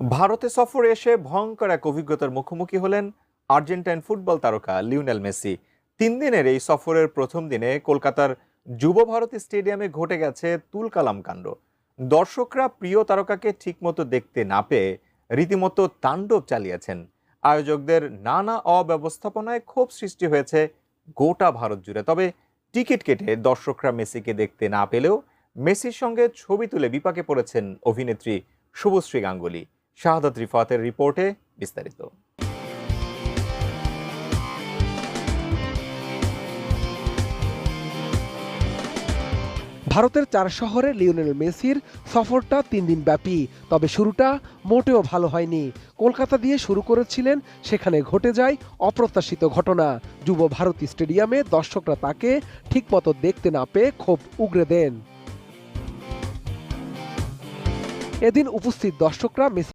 ভারতে সফরে এসে ভয়ঙ্কর এক অভিজ্ঞতার মুখোমুখি হলেন আর্জেন্টাইন ফুটবল তারকা লিওনেল মেসি। তিন দিনের এই সফরের প্রথম দিনে কলকাতার যুব ভারতী স্টেডিয়ামে ঘটে গেছে তুলকালাম কাণ্ড। দর্শকরা প্রিয় তারকাকে ঠিকমতো দেখতে না পেয়ে রীতিমতো তাণ্ডব চালিয়েছেন। আয়োজকদের নানা অব্যবস্থাপনায় ক্ষোভ সৃষ্টি হয়েছে গোটা ভারত জুড়ে। তবে টিকিট কেটে দর্শকরা মেসিকে দেখতে না পেলেও মেসির সঙ্গে ছবি তুলে বিপাকে পড়েছেন অভিনেত্রী শুভশ্রী গাঙ্গুলি। শাহাদাত রিফাতের রিপোর্টে বিস্তারিত। ভারতের চার শহরে লিওনেল মেসির সফরটা তিন দিন ব্যাপী, তবে শুরুটা মোটেও ভালো হয়নি। কলকাতা দিয়ে শুরু করেছিলেন, সেখানে ঘটে যায় অপ্রত্যাশিত ঘটনা। যুব ভারতী স্টেডিয়ামে দর্শকরা তাকে ঠিকমতো দেখতে না পেয়ে ক্ষোভ উগরে দেন। এদিন উপস্থিত দর্শকরা মেসি